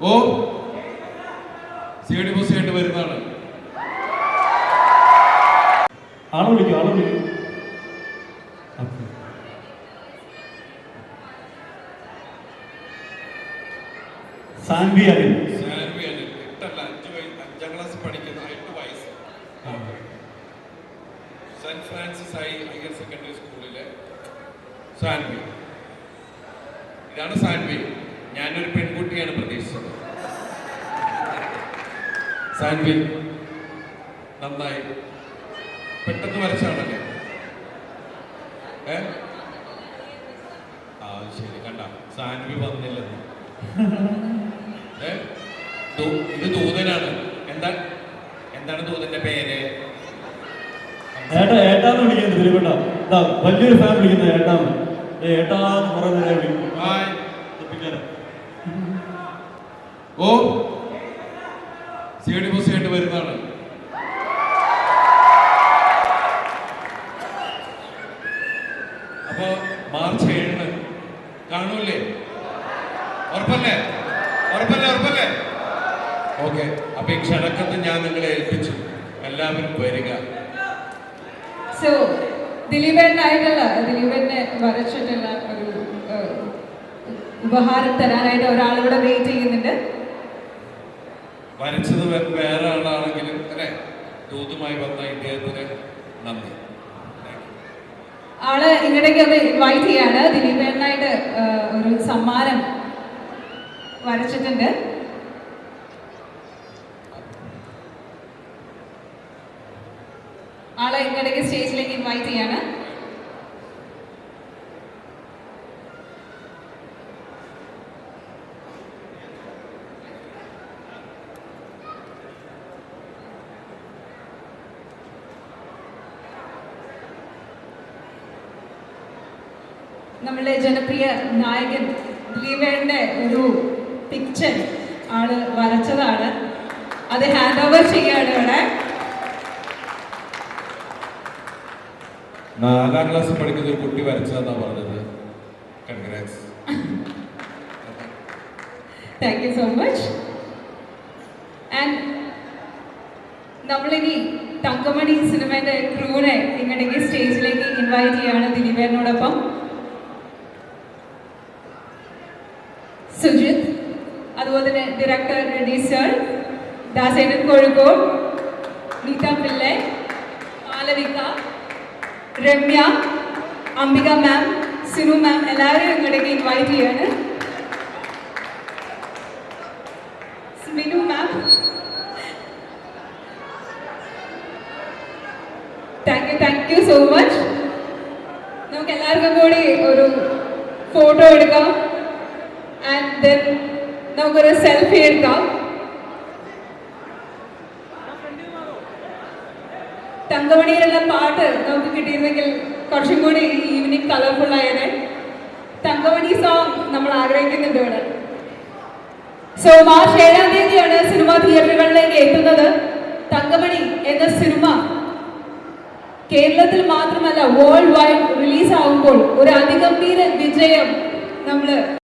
ഓ. C D bus ആയിട്ട് വരുന്നതാണ്. ആളെ വിളിക്കും ആളെ വിളിക്കും. സാൻവി അനിൽ സാൻവി അനിൽ എട്ടല്ല അഞ്ച് വയസ്സ് അഞ്ചാം ക്ലാസ് പഠിക്കുന്ന എട്ട് വയസ്സ്. Saint Francis high higher secondary സ്കൂളിലെ സാൻവി. ഇതാണ് സാൻവി. ഞാനൊരു പെൺകുട്ടിയാണ് പ്രതീക്ഷിച്ചത്. സാൻവി നന്നായി. പെട്ടെന്ന് വരച്ചാണല്ലേ? ഏ? ആ ശരി. കണ്ട. സാൻവി വന്നില്ലെന്ന്. ഏ? ഇത് ദൂതനാണ്. എന്താ? എന്താണ് ദൂതന്റെ പേര്? ഏട്ടാ ഏട്ടാന്ന് വിളിക്കുന്നത് ഇതാ വലിയൊരു ഫാൻ വിളിക്കുന്നത് ഏട്ടാന്ന്. ഏട്ടാന്ന് നേരം വിളിക്കും ഹായ്. ഓ. സി ഡി ബസ് ആയിട്ട് വരുന്നതാണ്. അപ്പോ മാർച്ച് ഏഴിന് കാണൂല്ലേ ഉറപ്പല്ലേ? ഉറപ്പല്ലേ ഉറപ്പല്ലേ? ഓക്കെ. അപ്പൊ ഈ ക്ഷണക്കത്ത് ഞാൻ നിങ്ങളെ ഏൽപ്പിച്ചു. എല്ലാവരും വരിക. സോ ദിലീപേട്ടനായിട്ടുള്ള ദിലീപേട്ടനെ വരച്ചിട്ടുള്ള ഒരു ഉപഹാരം തരാനായിട്ട് ഒരാളിവിടെ വെയിറ്റ് ചെയ്യുന്നുണ്ട്. വരച്ചത് വേറെ ആളാണെങ്കിലും അല്ലെ? ദൂതുമായി വന്ന ഇദ്ദേഹത്തിന് നന്ദി. ആൾ ഇങ്ങടേക്ക് ഒന്ന് ഇൻവൈറ്റ് ചെയ്യാണ്. ദിലീപേണ്ണായിട്ട് ഒരു സമ്മാനം വരച്ചിട്ടുണ്ട്. ആളെ ഇങ്ങടേക്ക് സ്റ്റേജിലേക്ക് ഇൻവൈറ്റ് ചെയ്യാണ്. നമ്മളുടെ ജനപ്രിയ നായകൻ ദിലീപേടിന്റെ ഒരു പിക്ചർ ആൾ വരച്ചതാണ്. അത് ഹാൻഡ് ഓവർ ചെയ്യാണ് ഇവിടെ. നാലാം ക്ലാസ് പഠിക്കുന്ന ഒരു കുട്ടി വരച്ചതെന്നാ പറഞ്ഞത്. Congrats thank you so much and നമ്മളിനി തങ്കമണി സിനിമയുടെ ക്രൂനെ നിങ്ങളുടെ സ്റ്റേജിലേക്ക് ഇൻവൈറ്റ് ചെയ്യാണ് ദിലീപേട്ടനോടൊപ്പം. അതുപോലെ ഡയറക്ടർ റെഡി സർ ദാസേനൻ കോഴിക്കോട് നീത പിള്ളെ മാലവിക രമ്യ അംബിക മാം സിനു മാം എല്ലാവരെയും ഇങ്ങോട്ടേക്ക് ഇൻവൈറ്റ് ചെയ്യാണ്. Sminu ma'am thank you thank you so much നമുക്ക് എല്ലാവർക്കും കൂടി ഒരു ഫോട്ടോ എടുക്കാം. ആൻഡ് ദെൻ നമുക്കൊരു സെൽഫി എടുക്കാം. തങ്കമണിയിലുള്ള പാട്ട് നമുക്ക് കിട്ടിയിരുന്നെങ്കിൽ കുറച്ചും കൂടി ഈവനിങ് കളർഫുൾ ആയതേ തങ്കമണി സോങ് നമ്മൾ ആഗ്രഹിക്കുന്നുണ്ട് ഇവിടെ. സോ മാർച്ച് ഏഴാം തീയതിയാണ് സിനിമ തിയേറ്ററുകളിലേക്ക് എത്തുന്നത്. തങ്കമണി എന്ന സിനിമ കേരളത്തിൽ മാത്രമല്ല വേൾഡ് വൈഡ് റിലീസ് ആകുമ്പോൾ ഒരു അതിഗംഭീര വിജയം നമ്മൾ